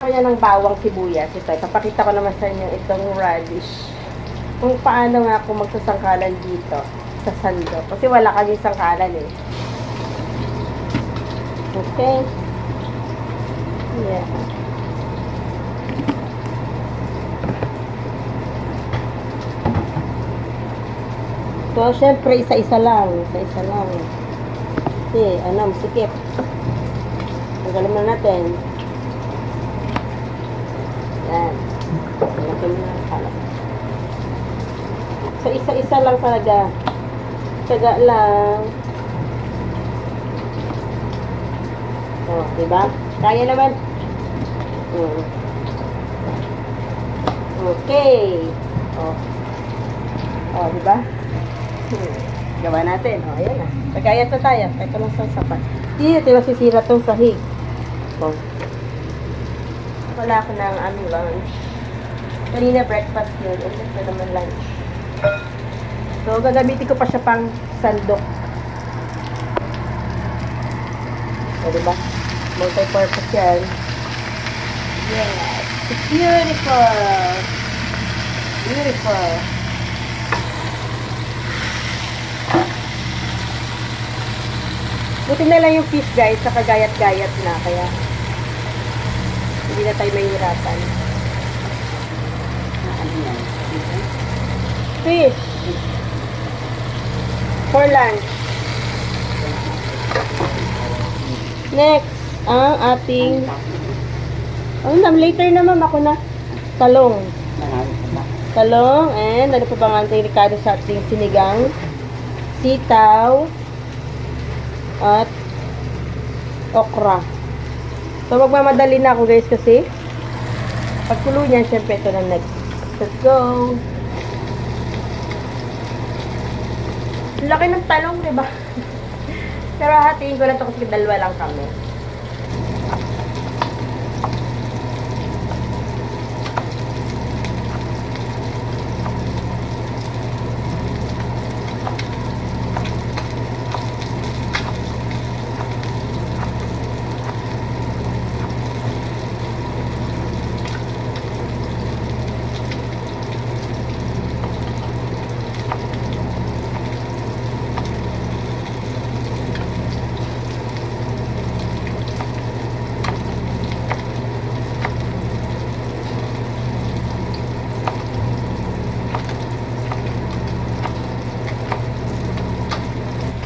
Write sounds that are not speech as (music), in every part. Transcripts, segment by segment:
Kaya ng bawang sibuyas. Ito, ipapakita ko naman sa inyo itong radish. Kung paano nga ako magsasangkalan dito sa sando. Kasi wala kami sangkalan eh. Okay. Yeah. So, syempre, isa-isa lang. Isa-isa lang. Kasi, ano, sikip. Tanggalin mo natin. Yan. Tanggalin mo na kalat. So, isa-isa lang talaga. Tsaga lang. Oh, di ba? Kaya naman. Hmm. Okay. Oh. Oh, di ba? Hmm. Gawa natin. Oh, ayan na. Pagkayat na tayo. Ito lang sa sapat. Hindi natin masisira tong sahig. Oh. Wala ako ng aming lunch. Kanina breakfast yun. And ito naman lunch. So, gagamitin ko pa siya pang sandok. O, diba? Multi-purpose yan. Yes. It's beautiful. Beautiful. Buti na lang yung fish guys, sa kagayat-gayat na, kaya hindi na tayo mahihirapan. Ano yan? Fish. For lunch. Next, ang ating, oh, na, later na ma'am, ako na. Talong. Talong, and ano pa bang ating Ricardo sa ating sinigang? Sitaw. At okra. So, magmamadali na ako guys kasi pagkulo niyan, syempre ito na next. Let's go! Laki ng talong, di ba? (laughs) Pero hatiin ko na ito kasi dalawa lang kami.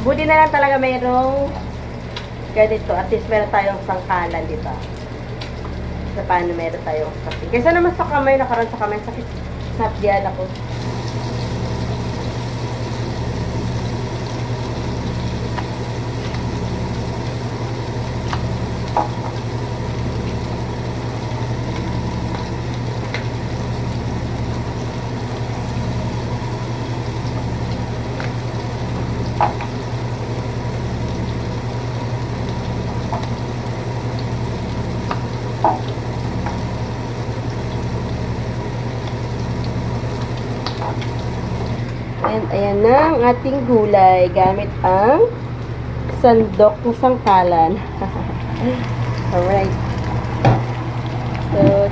Buti na lang talaga mayroong ganito. At least meron tayong sangkalan, di ba? Sa paano meron tayong sakit. Kaysa naman sa kamay, nakaroon sa kamay, sakit. Snapdian ako. And ayan na ang ating gulay gamit ang sandok ng sangkalan. (laughs) Alright. So,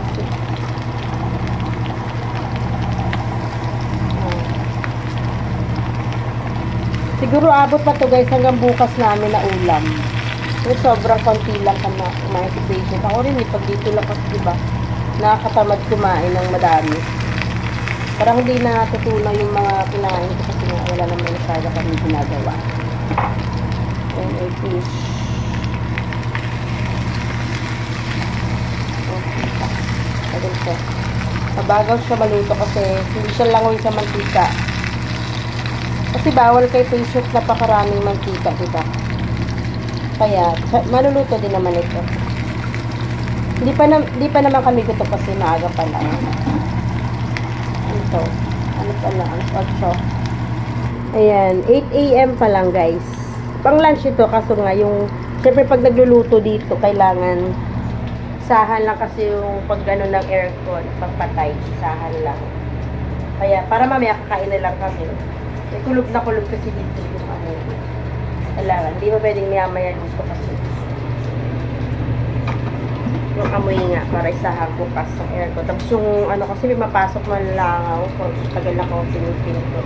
Siguro abot pa to guys hanggang bukas namin na ulam. Pero sobrang konti lang ka na kumain si patient. Ako rin eh, pag dito lang kasi diba, nakakatamad kumain ng madami. Parang hindi na natutunan yung mga kinain ko kasi nga wala naman masyado kami ginagawa. And I fish. Okay. Ayun siya. Mabagaw siya maluto kasi hindi siya langoy sa mantika. Kasi bawal kay patient napakaraming mantika, diba? Kaya, maluluto din naman ito. Hindi pa, na, hindi pa naman kami gusto kasi maaga pa lang. Ano to? Ano pa lang? Ano Ayan, 8 a.m. pa lang guys. Pang lunch ito kaso nga yung syempre pag nagluluto dito kailangan sahan lang kasi yung pag gano'n ng aircon, pagpatay, sahan lang. Kaya para mamaya kakain na lang kami. Eh, kulog na kulog kasi dito yung ano. Kailangan, hindi mo pwedeng maya-maya dito kasi. ng amoy nga para isahan bukas sa aircon. Tapos yung ano kasi may mapasok na langaw. Tagal na ko pinipinto.